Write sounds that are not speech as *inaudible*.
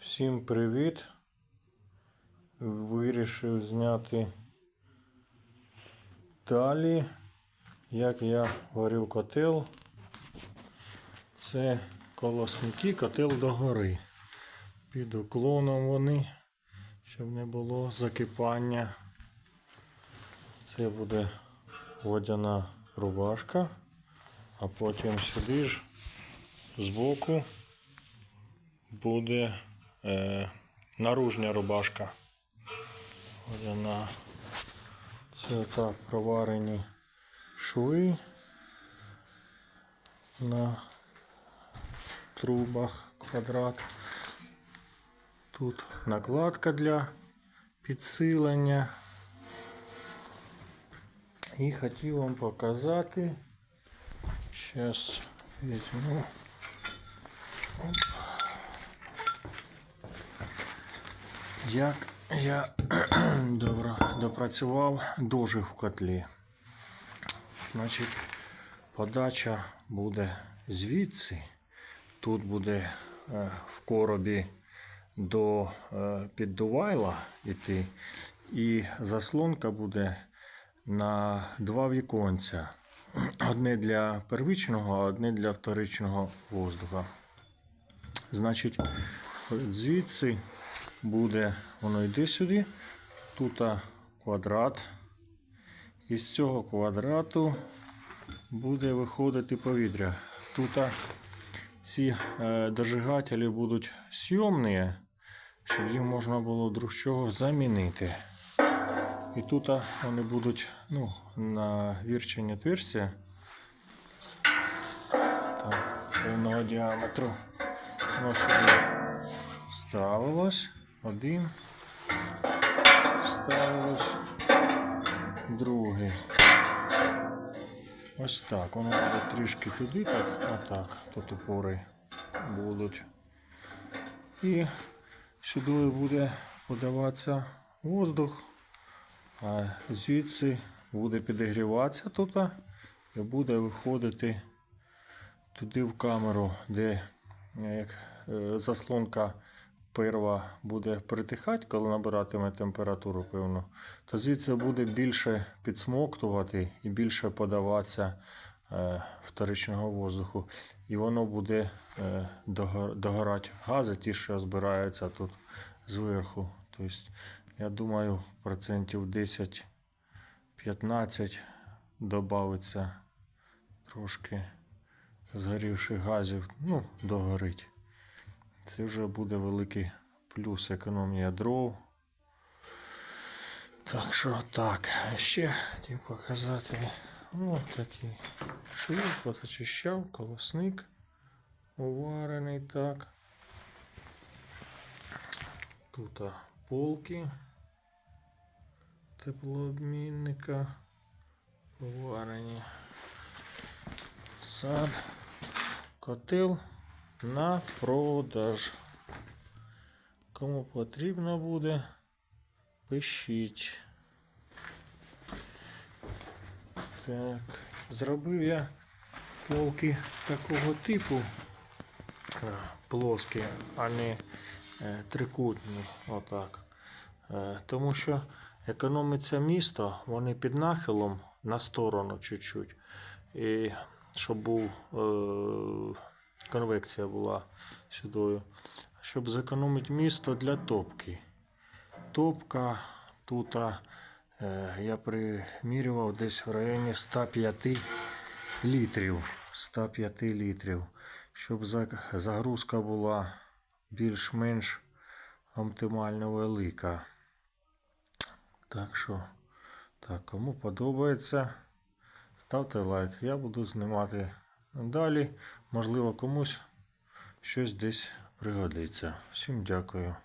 Всім привіт! Вирішив зняти далі, як я варив котел. Це колосники, котел догори. Під уклоном вони, щоб не було закипання. Це буде водяна рубашка, а потім сюди ж збоку буде е, наружня рубашка. Вона це так проварені шви на трубах квадрат. Тут накладка для підсилення. І хотів вам показати. Зараз візьму. Як я *clears throat* добре допрацював дожиг в котлі. Значить, подача буде звідси. Тут буде е, в коробі до е, піддувайла йти. І заслонка буде на два віконця. Одне для первичного, а одне для вторичного воздуха. Значить, звідси буде, воно йде сюди. Тут квадрат. І з цього квадрату буде виходити повітря. Тут ці е, дожигателі будуть сйомні, щоб їх можна було друг чого замінити. І тут вони будуть ну, на вірчення отверстия так, певного діаметру. Воно сюди ставилось. Один. Ставилось. Другий. Ось так. Воно буде трішки туди, так, отак. Тут опори будуть. І сюди буде подаватися воздух. А звідси буде підігріватися тут і буде виходити туди в камеру, де як е, заслонка перва буде притихати, коли набиратиме температуру певну, то звідси буде більше підсмоктувати і більше подаватися е, вторичного воздуху. І воно буде е, догорати гази, ті, що збираються тут зверху. Тобто, я думаю, процентів 10-15 додається трошки згорівших газів, ну, догорить. Це вже буде великий плюс економія дров. Так що так, ще хотів показати. Ну, такий швид, позачищав, колосник уварений так. Тут полки теплообмінника поварені. Сад, котел на продаж. Кому потрібно буде, пишіть. Так, зробив я полки такого типу е, плоскі, а не е, трикутні. Отак. Е, Тому що економиться місто, вони під нахилом на сторону чуть-чуть. І щоб був е, конвекція була сюдою. Щоб зекономити місто для топки. Топка тут е, я примірював десь в районі 105 літрів. 105 літрів. Щоб загрузка була більш-менш оптимально велика. Так що, так, кому подобається, ставте лайк. Я буду знімати далі. Можливо, комусь щось десь пригодиться. Всім дякую.